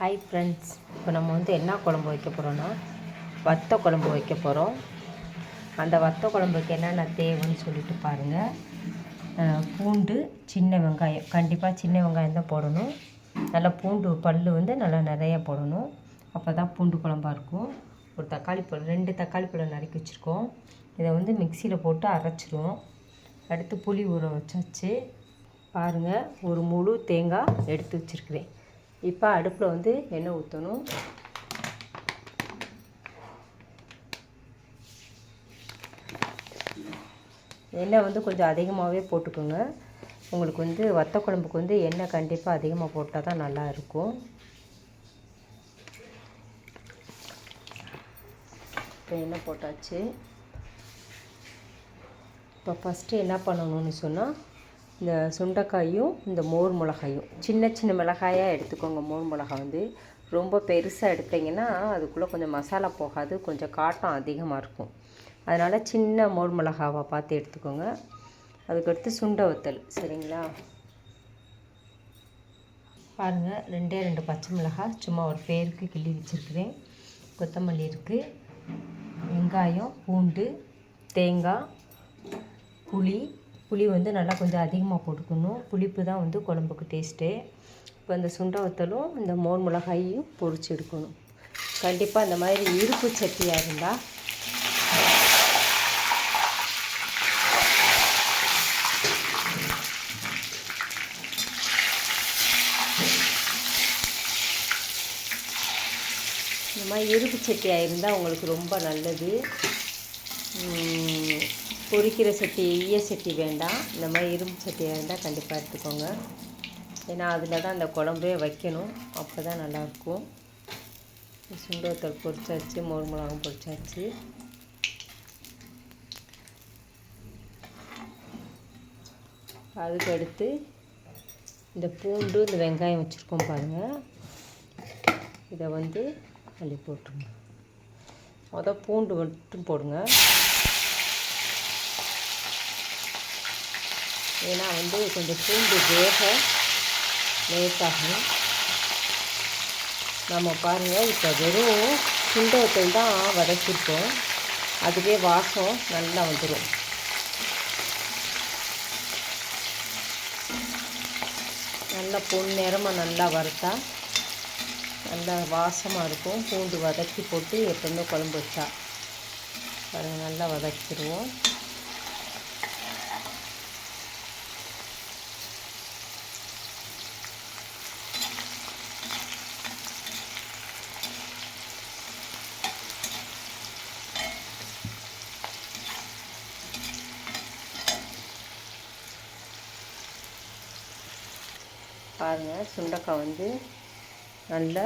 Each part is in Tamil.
ஹாய் ஃப்ரெண்ட்ஸ் இப்போ நம்ம வந்து என்ன குழம்பு வைக்க போகிறோன்னா வத்த குழம்பு வைக்க போகிறோம் அந்த வத்த குழம்புக்கு என்னென்ன தேவைன்னு சொல்லிட்டு பாருங்கள் பூண்டு சின்ன வெங்காயம். கண்டிப்பாக சின்ன வெங்காயம் தான் போடணும். நல்லா பூண்டு பல் வந்து நல்லா நிறைய போடணும். அப்போ தான் பூண்டு குழம்பா இருக்கும். ஒரு தக்காளி பழம் ரெண்டு தக்காளி பழம் நறுக்கி வச்சுருக்கோம். இதை வந்து மிக்சியில் போட்டு அரைச்சிரும் அடுத்து புளி ஊற வச்சாச்சு. பாருங்கள் ஒரு முழு தேங்காய் எடுத்து வச்சுருக்கிறேன். இப்போ அடுப்பில் வந்து எண்ணெய் ஊற்றணும் எண்ணெய் வந்து கொஞ்சம் அதிகமாகவே போட்டுக்கோங்க. உங்களுக்கு வந்து வத்த குழம்புக்கு வந்து எண்ணெய் கண்டிப்பாக அதிகமாக போட்டால் தான் நல்லா இருக்கும். இப்போ எண்ணெய் போட்டாச்சு. இப்போ ஃபஸ்ட்டு என்ன பண்ணணும்னு சொன்னால் இந்த சுண்டைக்காயும் இந்த மோர் மிளகாயும் சின்ன சின்ன மிளகாயாக எடுத்துக்கோங்க. மோர் மிளகாய் வந்து ரொம்ப பெருசாக எடுத்தீங்கன்னா அதுக்குள்ளே கொஞ்சம் மசாலா போகாது கொஞ்சம் காட்டம் அதிகமாக இருக்கும். அதனால் சின்ன மோர் மிளகாவை பார்த்து எடுத்துக்கோங்க. அதுக்கடுத்து சுண்டை வத்தல் சரிங்களா? பாருங்கள் ரெண்டே ரெண்டு பச்சை மிளகாய் சும்மா ஒரு பேருக்கு கிள்ளி வச்சுருக்கிறேன். கொத்தமல்லி இருக்குது வெங்காயம் பூண்டு தேங்காய் புளி புளி வந்து நல்லா கொஞ்சம் அதிகமாக போட்டுக்கணும். புளிப்பு தான் வந்து குழம்புக்கு டேஸ்ட்டு இப்போ அந்த சுண்டை வத்தலும் இந்த மோர் மிளகாயையும் பொறிச்சு எடுக்கணும். கண்டிப்பாக இந்த மாதிரி இருப்பு சட்டியாக இருந்தால் இந்த மாதிரி இருப்பு சட்டியாக இருந்தால் உங்களுக்கு ரொம்ப நல்லது. பொறிக்கிற பொரிக்கிற சட்டி ஈய சட்டி வேண்டாம். இந்த மாதிரி இரும்பு சட்டியாக இருந்தால் கண்டிப்பாக எடுத்துக்கோங்க. ஏன்னா அதில் தான் அந்த குழம்பே வைக்கணும். அப்போ தான் நல்லாயிருக்கும் சுண்டவத்தல் பொரிச்சாச்சு மோர் மிளகாவும் பொரிச்சாச்சு. அதுக்கு அடுத்து இந்த பூண்டு இந்த வெங்காயம் வச்சுருக்கோம் பாருங்கள் இதை வந்து அள்ளி போட்டுருங்க. மொதல் பூண்டு மட்டும் போடுங்க. ஏன்னா வந்து கொஞ்சம் பூண்டு வேக லேட்டாகும் நம்ம பாருங்கள் இப்போ வெறும் சுண்டவத்தல் தான் வதக்கிருக்கோம். அதுவே வாசம் நல்லா வந்துடும் நல்லா பொன் நேரமாக நல்லா வறுத்தா நல்லா வாசமாக இருக்கும். பூண்டு வதக்கி போட்டு எப்பவுமே குழம்பு வச்சா. பாருங்கள் நல்லா வதக்கிடுவோம் பாருங்கள் சுண்டக்காய் வந்து நல்ல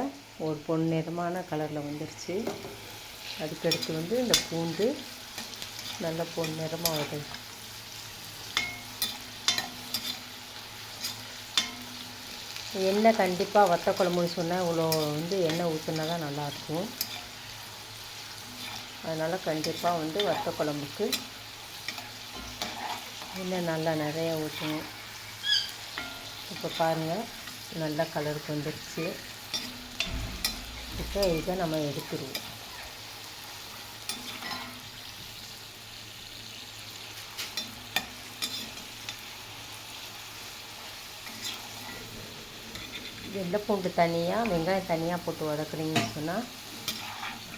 ஒரு பொன்னிறமான கலரில் வந்துருச்சு. அதுக்கடுத்து வந்து இந்த பூண்டு நல்ல பொன்னிறமாக வருது. எண்ணெய் கண்டிப்பாக வத்த குழம்புன்னு சொன்னால் இவ்வளோ வந்து எண்ணெய் ஊற்றுனா தான் நல்லாயிருக்கும். அதனால் கண்டிப்பாக வந்து வத்த குழம்புக்கு எண்ணெய் நல்லா நிறையா ஊற்றணும் இப்போ பாருங்கள் நல்ல கலருக்கு வந்துருச்சு இப்போ இதை நம்ம எடுத்துருவோம். வெள்ளை பூண்டு தனியாக வெங்காயம் தனியாக போட்டு வதக்குறீங்கன்னு சொன்னால்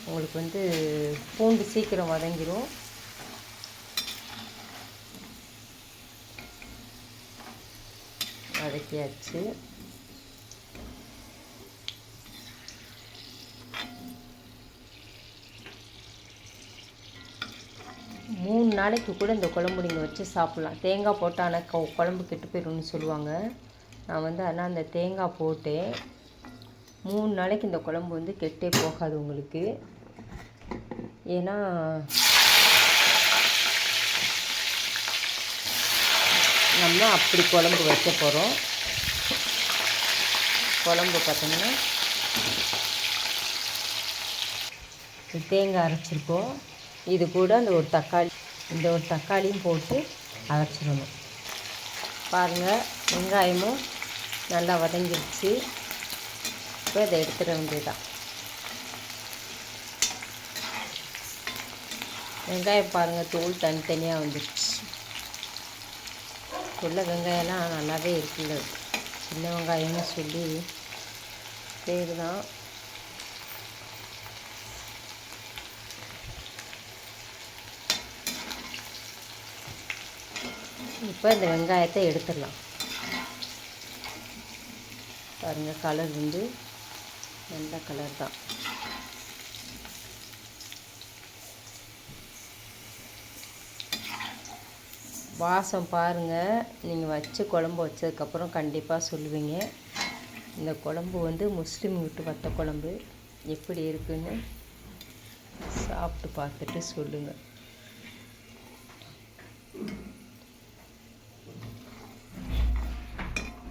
உங்களுக்கு வந்து பூண்டு சீக்கிரம் வதங்கிடும் வதக்கியாச்சு மூணு நாளைக்கு கூட இந்த குழம்பு நீங்கள் வச்சு சாப்பிட்லாம். தேங்காய் போட்டால் கு- குழம்பு கெட்டு போயிடும்னு சொல்லுவாங்க. நான் வந்து ஆனால் அந்த தேங்காய் போட்டேன். மூணு நாளைக்கு இந்த குழம்பு வந்து கெட்டே போகாது உங்களுக்கு. ஏன்னா நம்ம அப்படி குழம்பு வைக்க போகிறோம் குழம்பு பார்த்தோம்னா தேங்காய் அரைச்சிருக்கோம். இது கூட அந்த ஒரு தக்காளி இந்த ஒரு தக்காளியும் போட்டு அரைச்சிடணும். பாருங்கள் வெங்காயமும் நல்லா வதங்கிடுச்சு இப்போ இதை எடுத்துட வேண்டியதுதான். வெங்காயம் பாருங்கள் தோல் தனித்தனியாக வந்துடுச்சு உள்ள வெங்காயம்லாம் நல்லாவே இருக்குல்ல சின்ன வெங்காயம்னு சொல்லி பேர் தான் இப்போ இந்த வெங்காயத்தை எடுத்துடலாம். பாருங்கள் கலர் வந்து நல்ல கலர் தான். வாசம் பாருங்கள் நீங்கள் வச்சு குழம்பு வச்சதுக்கப்புறம் கண்டிப்பாக சொல்லுவீங்க. இந்த குழம்பு வந்து முஸ்லீம் வீட்டு வத்த குழம்பு. எப்படி இருக்குன்னு சாப்பிட்டு பார்த்துட்டு சொல்லுங்கள்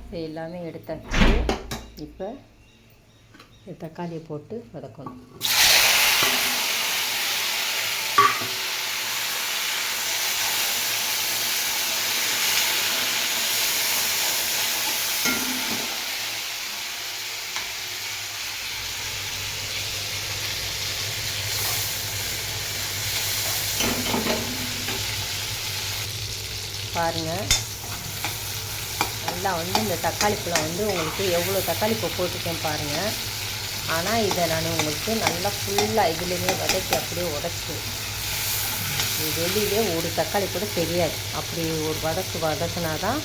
இது எல்லாமே எடுத்தாச்சு. இப்போ தக்காளியை போட்டு வதக்கணும். பாருங்கள் நல்லா வந்து இந்த தக்காளி பழம் வந்து உங்களுக்கு எவ்வளோ தக்காளி இப்போ போட்டுக்கேன் பாருங்கள் ஆனால் இதை நான் உங்களுக்கு நல்லா ஃபுல்லாக இதுலேயுமே வதக்கி அப்படியே உடச்சி. வெளியிலே ஒரு தக்காளி கூட தெரியாது. அப்படி ஒரு வதக்கு வதக்குனா தான்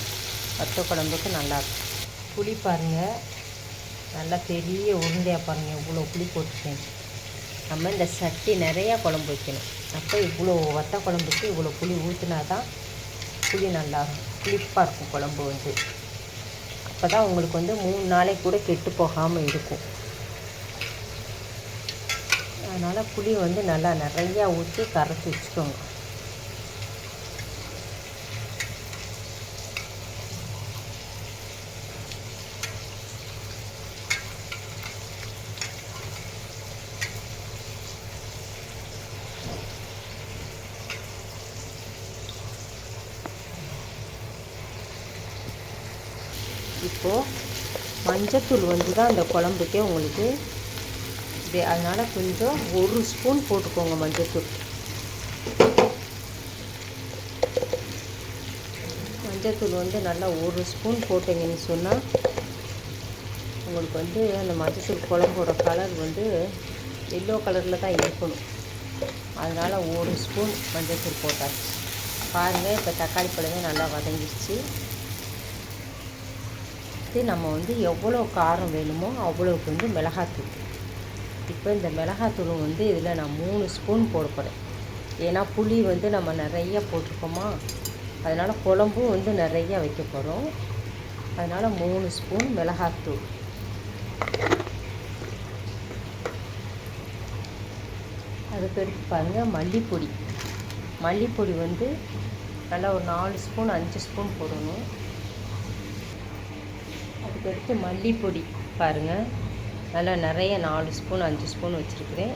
வத்த குழம்புக்கு நல்லாயிருக்கும் புளி பாருங்கள் நல்லா பெரிய உருண்டையாக பாருங்கள் இவ்வளோ புளி போட்டுக்கேன் நம்ம இந்த சட்டி நிறையா குழம்பு வைக்கணும். அப்போ இவ்வளோ வத்த குழம்புக்கு இவ்வளோ புளி ஊற்றினா தான் புளி நல்லா புளிப்பாக இருக்கும் குழம்பு வந்து. அப்போ தான் உங்களுக்கு வந்து மூணு நாளைக்கு கூட கெட்டு போகாமல் இருக்கும். அதனால் புளி வந்து நல்லா நிறையா ஊற்றி கரைச்சி வச்சுக்கோங்க. இப்போது மஞ்சத்தூள் வந்து தான் அந்த குழம்புக்கே உங்களுக்கு இப்படி அதனால் கொஞ்சம் ஒரு ஸ்பூன் போட்டுக்கோங்க மஞ்சத்தூள். மஞ்சத்தூள் வந்து நல்லா ஒரு ஸ்பூன் போட்டிங்கன்னு சொன்னால் உங்களுக்கு வந்து அந்த மஞ்சத்தூள் குழம்போட கலர் வந்து எல்லோ கலரில் தான் இருக்கணும். அதனால் ஒரு ஸ்பூன் மஞ்சத்தூள் போட்டாச்சு. பாருங்கள் இப்போ தக்காளி பழமே நல்லா வதங்கிடுச்சு. இது நம்ம வந்து எவ்வளோ காரம் வேணுமோ அவ்வளோக்கு வந்து மிளகாத்தூள். இப்போ இந்த மிளகாத்தூள் வந்து இதில் நான் மூணு ஸ்பூன் போட போகிறேன் ஏன்னா புளி வந்து நம்ம நிறைய போட்டிருக்கோமா அதனால் குழம்பும் வந்து நிறைய வைக்க போகிறோம் அதனால் மூணு ஸ்பூன் மிளகாத்தூள். அதுக்கு எடுத்து பாருங்கள் மல்லிப்பொடி. மல்லிப்பொடி வந்து நல்லா ஒரு நாலு ஸ்பூன் அஞ்சு ஸ்பூன் போடணும். அதுக்கடுத்து மல்லிப்பொடி பாருங்கள் நல்லா நிறைய நாலு ஸ்பூன் அஞ்சு ஸ்பூன் வச்சுருக்கிறேன்.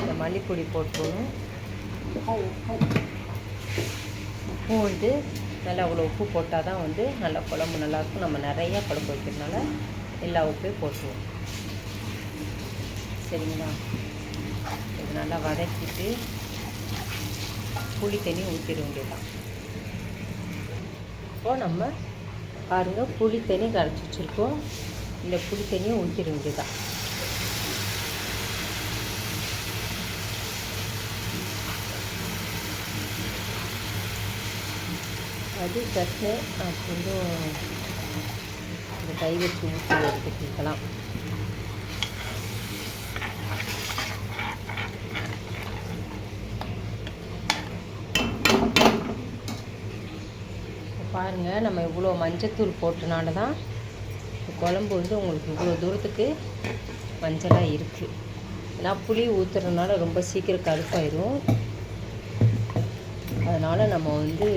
இந்த மல்லிப்பொடி போட்டுக்கணும் உப்பு வந்து நல்லா அவ்வளோ உப்பு போட்டால் தான் வந்து நல்லா குழம்பு நல்லாயிருக்கும். நம்ம நிறையா குழம்பு வைக்கிறதுனால எல்லா உப்பையும் போட்டுருவோம். சரிங்களா? இது நல்லா வதக்கிட்டு புளி தண்ணி ஊற்றிட வேண்டியதான் இப்போது நம்ம பாருங்கள் புளி தண்ணி கரைச்சி வச்சுருக்கோம். இந்த புளி தண்ணியை ஊற்றிட வேண்டியதான் அது சட்னி கொஞ்சம் இந்த கை வச்சு ஊற்றி எடுத்துக்கலாம். பாருங்கள் நம்ம இவ்வளோ மஞ்சத்தூள் போட்டனால தான் குழம்பு வந்து உங்களுக்கு இவ்வளோ தூரத்துக்கு மஞ்சளாக இருக்குது ஏன்னா புளி ஊற்றுறதுனால ரொம்ப சீக்கிரம் கருப்பாயிரும். அதனால் நம்ம வந்து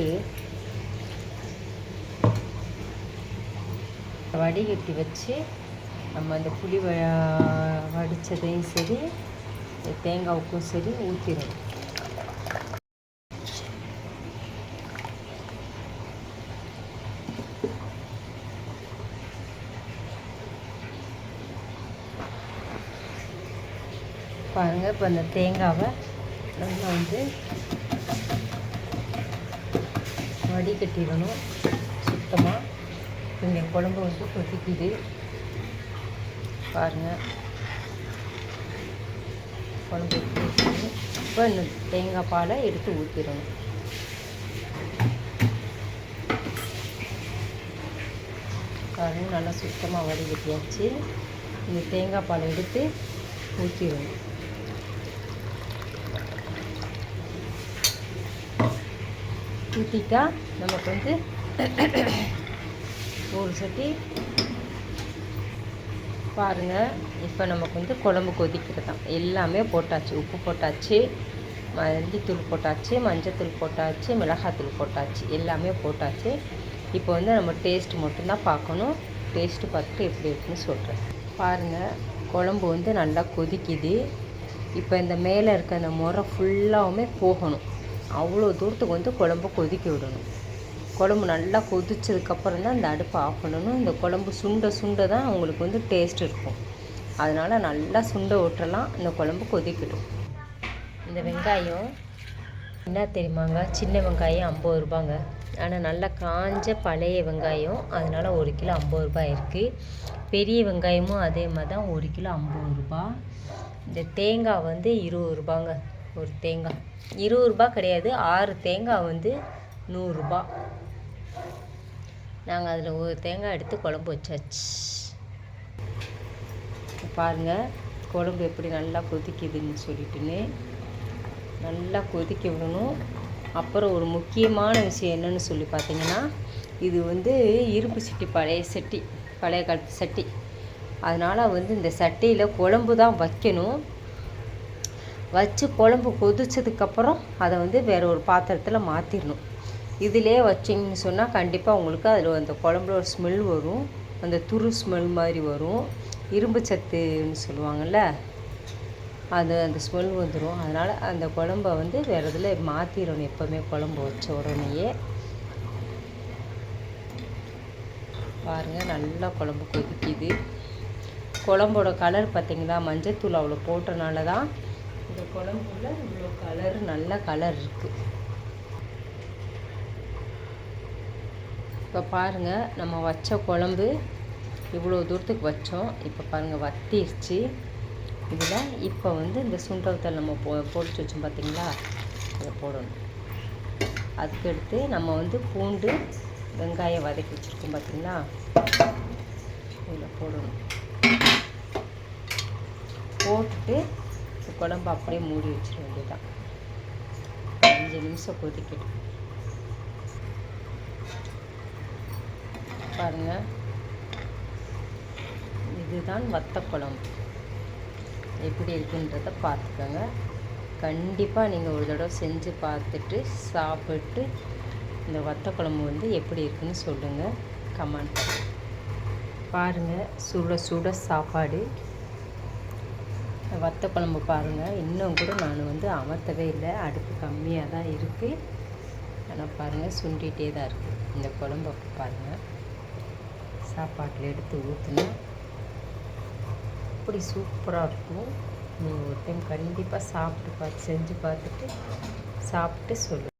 வடிகட்டி வச்சு நம்ம அந்த புளி வ வடித்ததையும் சரி தேங்காவுக்கும் சரி ஊற்றிடணும் பாருங்கள் இப்போ அந்த தேங்காவை நல்லா வந்து வடிகட்டிடணும். சுத்தமாக இங்கே குழம்பு வந்து கொதிக்குது. பாருங்கள் குழம்பு இப்போ இந்த தேங்காய் பாலை எடுத்து ஊற்றிடணும் பாருங்கள் நல்லா சுத்தமாக வடிகட்டியாச்சு. இந்த தேங்காய் பாலை எடுத்து ஊற்றிடணும் ஊற்றிட்டா நமக்கு வந்து ஒரு சட்டி. பாருங்கள் இப்போ நமக்கு வந்து குழம்பு கொதிக்கிறது தான் எல்லாமே போட்டாச்சு உப்பு போட்டாச்சு மல்லித்தூள் போட்டாச்சு மஞ்சத்தூள் போட்டாச்சு மிளகாத்தூள் போட்டாச்சு எல்லாமே போட்டாச்சு. இப்போ வந்து நம்ம டேஸ்ட் மட்டும்தான் பார்க்கணும். டேஸ்ட்டு பார்த்துட்டு எப்படி இருக்குன்னு சொல்கிறேன் பாருங்கள் குழம்பு வந்து நல்லா கொதிக்குது. இப்போ இந்த மேலே இருக்க அந்த முறை ஃபுல்லாகவுமே போகணும். அவ்வளோ தூரத்துக்கு வந்து குழம்பு கொதிக்க விடணும். குழம்பு நல்லா கொதிச்சதுக்கப்புறம் தான் இந்த அடுப்பை ஆஃப் பண்ணணும். இந்த குழம்பு சுண்ட சுண்ட தான் உங்களுக்கு வந்து டேஸ்ட் இருக்கும். அதனால் நல்லா சுண்ட விட்டுறலாம் இந்த குழம்பு கொதிக்கட்டும். இந்த வெங்காயம் என்ன தெரியுமாங்க? சின்ன வெங்காயம் ஐம்பது ரூபாங்க. ஆனால் நல்லா காஞ்ச பழைய வெங்காயம் அதனால் ஒரு கிலோ ஐம்பது ரூபாய் இருக்குது பெரிய வெங்காயமும் அதே மாதிரி தான் ஒரு கிலோ ஐம்பது ரூபா இந்த தேங்காய் வந்து இருபது ரூபாங்க. ஒரு தேங்காய் இருபது ரூபா கிடையாது. ஆறு தேங்காய் வந்து நூறுரூபா நாங்கள் அதில் ஒரு தேங்காய் எடுத்து குழம்பு வச்சாச்சு. பாருங்கள் குழம்பு எப்படி நல்லா கொதிக்குதுன்னு சொல்லிட்டுன்னு. நல்லா கொதிக்க விடணும். அப்புறம் ஒரு முக்கியமான விஷயம் என்னென்னு சொல்லி பார்த்தீங்கன்னா இது வந்து இரும்பு சட்டி பழைய சட்டி பழைய காலத்து சட்டி. அதனால் வந்து இந்த சட்டியில் குழம்பு தான் வைக்கணும். வச்சு குழம்பு கொதிச்சதுக்கப்புறம் அதை வந்து வேறு ஒரு பாத்திரத்தில் மாற்றிடணும் இதிலே வச்சிங்கன்னு சொன்னால் கண்டிப்பாக உங்களுக்கு அதில் அந்த குழம்புல ஒரு ஸ்மெல் வரும். அந்த துரு ஸ்மெல் மாதிரி வரும். இரும்பு சத்துன்னு சொல்லுவாங்கள்ல அது அந்த ஸ்மெல் வந்துடும் அதனால் அந்த குழம்ப வந்து வேறு இதில் மாற்றிடணும் எப்போவுமே குழம்பு வச்ச உடனேயே. பாருங்கள் நல்லா குழம்பு கொதிக்குது. குழம்போட கலர் பார்த்திங்களா மஞ்சத்தூள் அவ்வளோ போட்டனால தான் இந்த குழம்புல இவ்வளோ கலர் நல்ல கலர் இருக்குது இப்போ பாருங்கள் நம்ம வச்ச குழம்பு இவ்வளோ தூரத்துக்கு வச்சோம். இப்போ பாருங்கள் வத்திருச்சு. இதில் இப்போ வந்து இந்த சுண்டவத்தல் நம்ம போ பொடிச்சு வச்சோம் பார்த்தீங்களா அதை போடணும். அதுக்கடுத்து நம்ம வந்து பூண்டு வெங்காயம் வதக்கி வச்சுருக்கோம் பார்த்தீங்களா இதில் போடணும். போட்டுட்டு குழம்பு அப்படியே மூடி வச்சிட வேண்டியதான் அஞ்சு நிமிஷம் கொதிக்கட்டும். பாருங்கள் இதுதான் வத்த குழம்பு. எப்படி இருக்குன்றத பார்த்துக்கோங்க. கண்டிப்பாக நீங்கள் ஒரு தடவை செஞ்சு பார்த்துட்டு சாப்பிட்டு இந்த வத்த குழம்பு வந்து எப்படி இருக்குன்னு சொல்லுங்கள் கமெண்ட். பாருங்கள் சுட சுட சாப்பாடு. வத்த குழம்பு பாருங்கள் இன்னும் கூட நான் வந்து அமர்த்தவே இல்லை. அடுப்பு கம்மியாக தான் இருக்குது ஆனால் பாருங்கள் சுண்டிகிட்டே தான் இருக்குது இந்த குழம்பு பாருங்கள் சாப்பாட்டில் எடுத்து ஊற்றுனா அப்படி சூப்பராக இருக்கும். நீங்கள் ஒரு டைம் கண்டிப்பாக சாப்பிட்டு பார்த்து செஞ்சு பார்த்துட்டு சாப்பிட்டு சொல்லு.